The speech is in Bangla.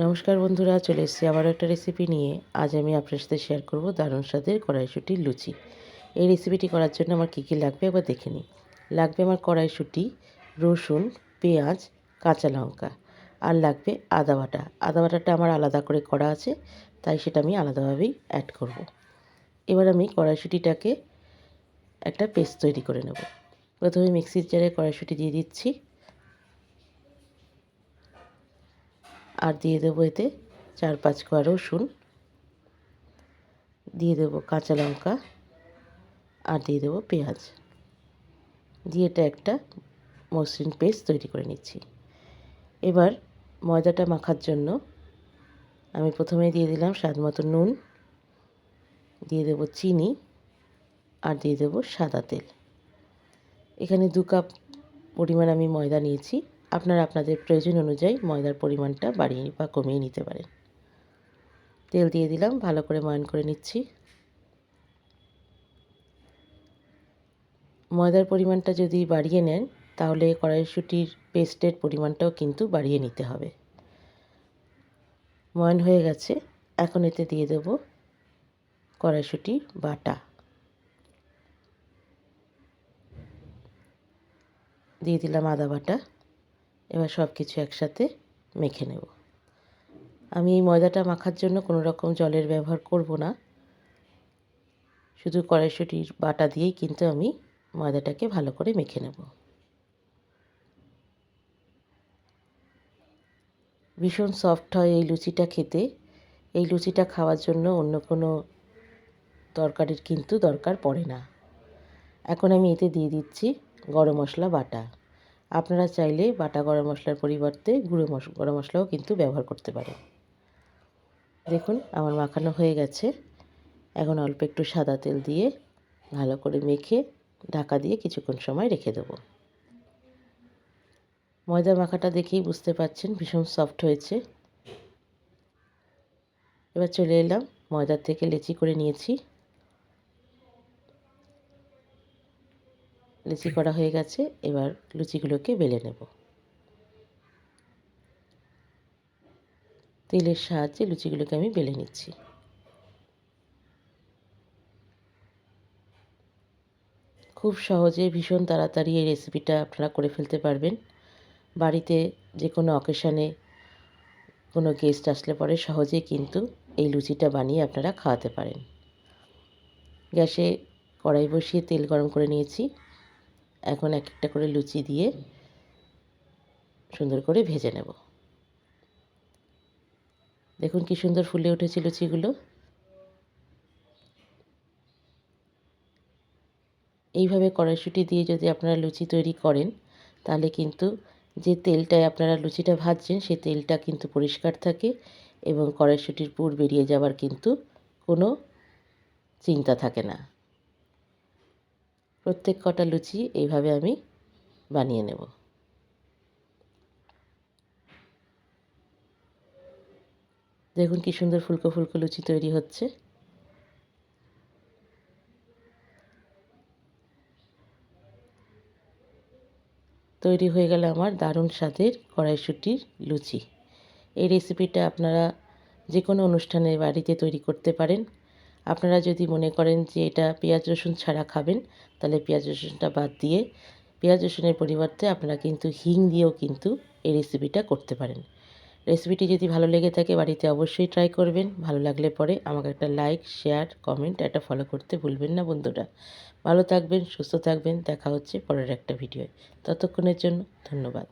নমস্কার বন্ধুরা, চলে এসেছি আবারও একটা রেসিপি নিয়ে। আজ আমি আপনার সাথে শেয়ার করব দারুণ স্বাদের কড়াইশুটির লুচি। এই রেসিপিটি করার জন্য আমার কী কী লাগবে একবার দেখে নিই। লাগবে আমার কড়াইশুটি, রসুন, পেঁয়াজ, কাঁচা লঙ্কা। আর লাগবে আদা বাটা। আদা বাটাটা আমার আলাদা করে করা আছে, তাই সেটা আমি আলাদাভাবেই অ্যাড করব। এবার আমি কড়াইশুটিটাকে একটা পেস্ট তৈরি করে নেব। প্রথমে মিক্সির জারে কড়াইশুটি দিয়ে দিচ্ছি। আর দিয়ে দেবো এতে চার পাঁচ কোয়া রসুন। দিয়ে দেবো কাঁচা লঙ্কা আর দিয়ে দেবো পেঁয়াজ। দিয়ে এটা একটা মসৃণ পেস্ট তৈরি করে নিচ্ছি। এবার ময়দাটা মাখার জন্য আমি প্রথমে দিয়ে দিলাম স্বাদ মতো নুন, দিয়ে দেবো চিনি আর দিয়ে দেবো সাদা তেল। এখানে দু কাপ পরিমাণ আমি ময়দা নিয়েছি। আপনারা আপনাদের প্রয়োজন অনুযায়ী ময়দার পরিমাণটা বাড়িয়ে বা কমিয়ে নিতে পারেন। তেল দিয়ে দিলাম, ভালো করে ময়ন করে নিচ্ছি। ময়দার পরিমাণটা যদি বাড়িয়ে নেন, তাহলে কড়াইশুটির পেস্টের পরিমাণটাও কিন্তু বাড়িয়ে নিতে হবে। ময়ন হয়ে গেছে, এখন এতে দিয়ে দেব কড়াইশুটি বাটা। দিয়ে দিলাম আদা বাটা। এবার সব কিছু একসাথে মেখে নেব। আমি এই ময়দাটা মাখার জন্য কোনো রকম জলের ব্যবহার করব না। শুধু কড়াইশুটির বাটা দিয়েই কিন্তু আমি ময়দাটাকে ভালো করে মেখে নেব। ভীষণ সফট হয় এই লুচিটা খেতে। এই লুচিটা খাওয়ার জন্য অন্য কোনো তরকারির কিন্তু দরকার পড়ে না। এখন আমি এতে দিয়ে দিচ্ছি গরম মশলা বাটা। আপনারা চাইলে বাটা গরম মশলার পরিবর্তে গুঁড়ো গরম মশলাও কিন্তু ব্যবহার করতে পারেন। দেখুন, আমার মাখানো হয়ে গেছে। এখন অল্প একটু সাদা তেল দিয়ে ভালো করে মেখে ঢাকা দিয়ে কিছুক্ষণ সময় রেখে দেবো। ময়দা মাখাটা দেখেই বুঝতে পারছেন ভীষণ সফট হয়েছে। এবার চলে এলাম ময়দার থেকে লেচি করে নিয়েছি। লুচি করা হয়ে গেছে, এবার লুচিগুলোকে বেলে নেব। তেলের সাহায্যে লুচিগুলোকে আমি বেলে নিচ্ছি। খুব সহজে ভীষণ তাড়াতাড়ি এই রেসিপিটা আপনারা করে ফেলতে পারবেন। বাড়িতে যে কোনো অকেশানে কোনো গেস্ট আসলে পরে সহজেই কিন্তু এই লুচিটা বানিয়ে আপনারা খাওয়াতে পারেন। গ্যাসে কড়াই বসিয়ে তেল গরম করে নিয়েছি। এখন এক একটা করে লুচি দিয়ে সুন্দর করে ভেজে নেব। দেখুন কি সুন্দর ফুলে উঠেছে লুচিগুলো। এইভাবে কড়াইশুটি দিয়ে যদি আপনারা লুচি তৈরি করেন, তাহলে কিন্তু যে তেলটায় আপনারা লুচিটা ভাজছেন সেই তেলটা কিন্তু পরিষ্কার থাকে এবং কড়াইশুটির পুর বেরিয়ে যাওয়ার কিন্তু কোনো চিন্তা থাকে না। প্রত্যেক কটা লুচি এইভাবে আমি বানিয়ে নেব। দেখুন কি সুন্দর ফুলকো ফুলকো লুচি তৈরি হচ্ছে। তৈরি হয়ে গেল আমার দারুণ স্বাদের কড়াইশুটির লুচি। এই রেসিপিটা আপনারা যে কোনো অনুষ্ঠানে বাড়িতে তৈরি করতে পারেন। আপনারা যদি মনে করেন যে এটা পেঁয়াজ রসুন ছাড়া খাবেন, তাহলে পেঁয়াজ রসুনটা বাদ দিয়ে পেঁয়াজ রসুনের পরিবর্তে আপনারা কিন্তু হিং দিয়েও কিন্তু এই রেসিপিটা করতে পারেন। রেসিপিটি যদি ভালো লেগে থাকে বাড়িতে অবশ্যই ট্রাই করবেন, ভালো লাগলে পরে আমাকে একটা লাইক শেয়ার কমেন্ট একটা ফলো করতে ভুলবেন না বন্ধুরা। ভালো থাকবেন, সুস্থ থাকবেন, দেখা হচ্ছে পরের একটা ভিডিওয় ততক্ষণের জন্য ধন্যবাদ।